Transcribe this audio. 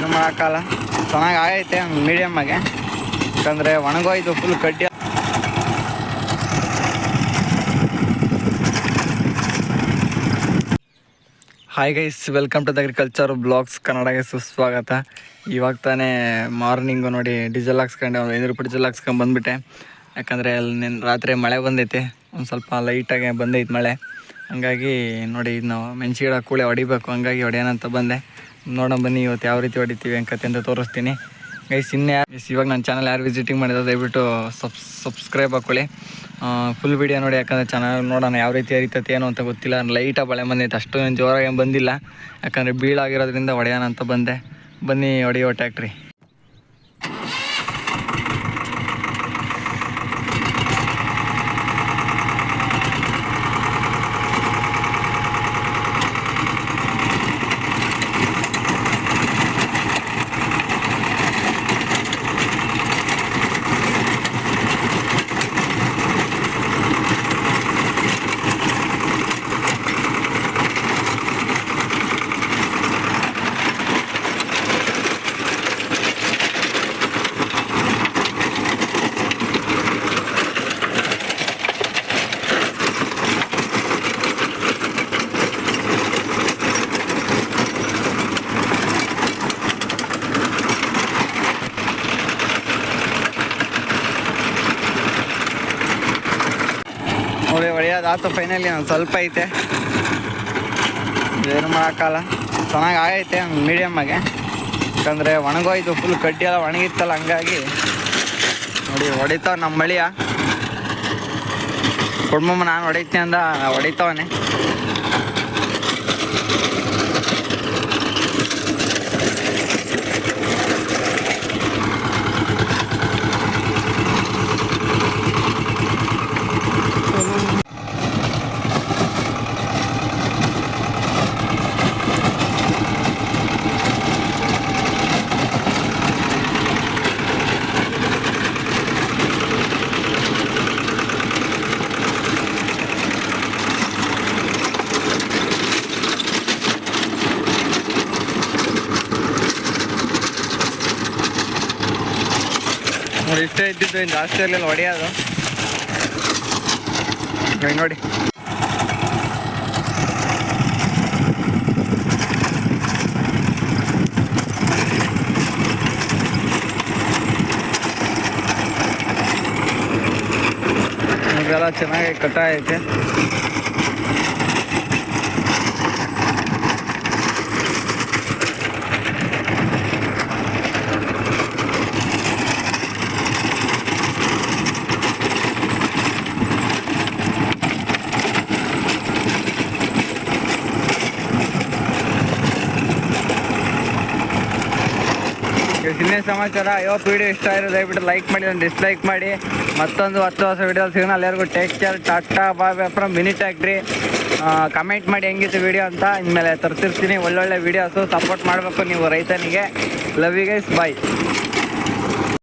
ಏನು ಮಾಡೋಕ್ಕಲ್ಲ ಚೆನ್ನಾಗಿ ಆಗೈತೆ ಮೀಡಿಯಮ್ ಆಗಿ. ಯಾಕಂದರೆ ಒಣಗೋಯ್ತು ಫುಲ್ ಕಡ್ಡಿ hi guys welcome to the agriculture blogs ಕನ್ನಡಗೆ ಸುಸ್ವಾಗತ. ಇವಾಗ ತಾನೇ ಮಾರ್ನಿಂಗು ನೋಡಿ ಡೀಸೆಲ್ ಹಾಕ್ಸ್ಕೊಂಡೆ, ಒಂದು ಐನೂರು ರೂಪಾಯಿ ಡೀಸೆಲ್ ಹಾಕ್ಸ್ಕೊಂಡು ಬಂದುಬಿಟ್ಟೆ. ಯಾಕಂದರೆ ಅಲ್ಲಿ ನಿನ್ನ ರಾತ್ರಿ ಮಳೆ ಬಂದೈತೆ. ಒಂದು ಸ್ವಲ್ಪ ಲೈಟಾಗಿ ಬಂದೈತೆ ಮಳೆ. ಹಂಗಾಗಿ ನೋಡಿ ಇದು ನಾವು ಮೆಣಸಿಗಿಡ ಕೂಳೆ ಹೊಡಿಬೇಕು. ಹಂಗಾಗಿ ಹೊಡೆಯೋಣ ಅಂತ ಬಂದೆ. ನೋಡೋಣ ಬನ್ನಿ ಇವತ್ತು ಯಾವ ರೀತಿ ಹೊಡಿತೀವಿ ಅಂಕತೆ ಅಂತ ತೋರಿಸ್ತೀನಿ. ಗೈಸ್ ಇನ್ನೇ ಗೈಸ್ ಇವಾಗ ನನ್ನ ಚಾನಲ್ ಯಾರು ವಿಸಿಟಿಂಗ್ ಮಾಡಿದ್ರೆ ದಯವಿಟ್ಟು ಸಬ್ಸ್ ಸಬ್ಸ್ಕ್ರೈಬ್ ಹಾಕ್ಕೊಳ್ಳಿ ಫುಲ್ ವಿಡಿಯೋ ನೋಡಿ ಯಾಕಂದರೆ ಚೆನ್ನಾಗಿ ನೋಡೋಣ ಯಾವ ರೀತಿ ಹರಿತೈತೆ, ಏನು ಅಂತ ಗೊತ್ತಿಲ್ಲ. ಲೈಟಾಗಿ ಬಳೆ ಬಂದಿತ್ತು ಅಷ್ಟು ಜೋರಾಗಿ ಬಂದಿಲ್ಲ. ಯಾಕಂದರೆ ಬೀಳಾಗಿರೋದ್ರಿಂದ ಹೊಡೆಯೋಣ ಅಂತ ಬಂದೆ. ಬನ್ನಿ, ಹೊಡೆಯೋ ಟ್ಯಾಕ್ಟ್ರಿ ಆತು ಫೈನಲಿ ಒಂದು ಸ್ವಲ್ಪ ಐತೆ. ಏನು ಮಾಡೋಕ್ಕಲ್ಲ. ಚೆನ್ನಾಗಿ ಆಗೈತೆ ಮೀಡಿಯಮ್ ಆಗಿ. ಯಾಕಂದರೆ ಒಣಗೋಯ್ತು ಫುಲ್ ಕಡ್ಡಿ ಎಲ್ಲ ಒಣಗಿತ್ತಲ್ಲ ಹಂಗಾಗಿ. ನೋಡಿ, ಹೊಡಿತಾವ ನಮ್ಮ ಮಳಿಯ. ಕುಡ್ಮಮ್ಮ ನಾನು ಹೊಡಿತೀನಿ ಅಂದ, ಹೊಡಿತಾವನೆ. ನೋಡಿ ಇಷ್ಟೇ ಇದ್ದಿದ್ದು ಇನ್ನು ಜಾಸ್ತಿ ಇರಲಿಲ್ಲ ಹೊಡೆಯೋದು. ನೋಡಿ ನೋಡಿ. ಇದೆಲ್ಲ ಚೆನ್ನಾಗಿ ಕಟ್ಟ ಇನ್ನೇ ಸಮಾಚಾರ? ಇವತ್ತು ವಿಡಿಯೋ ಇಷ್ಟ ಆಗಿರೋದು ದಯವಿಟ್ಟು ಲೈಕ್ ಮಾಡಿ, ಒಂದು ಡಿಸ್ಲೈಕ್ ಮಾಡಿ. ಮತ್ತೊಂದು ಹತ್ತು ಹೊಸ ವೀಡಿಯೋ ಸಿಗೋಣ. ಎಲ್ಲರಿಗೂ take care tata bye from mini tractor comment ಮಾಡಿ ಹೆಂಗಿತ್ತು ವೀಡಿಯೋ ಅಂತ ಇನ್ಮೇಲೆ ತರ್ತಿರ್ತೀನಿ ಒಳ್ಳೊಳ್ಳೆ ವೀಡಿಯೋಸು ಸಪೋರ್ಟ್ ಮಾಡಬೇಕು ನೀವು ರೈತನಿಗೆ. Love you guys bye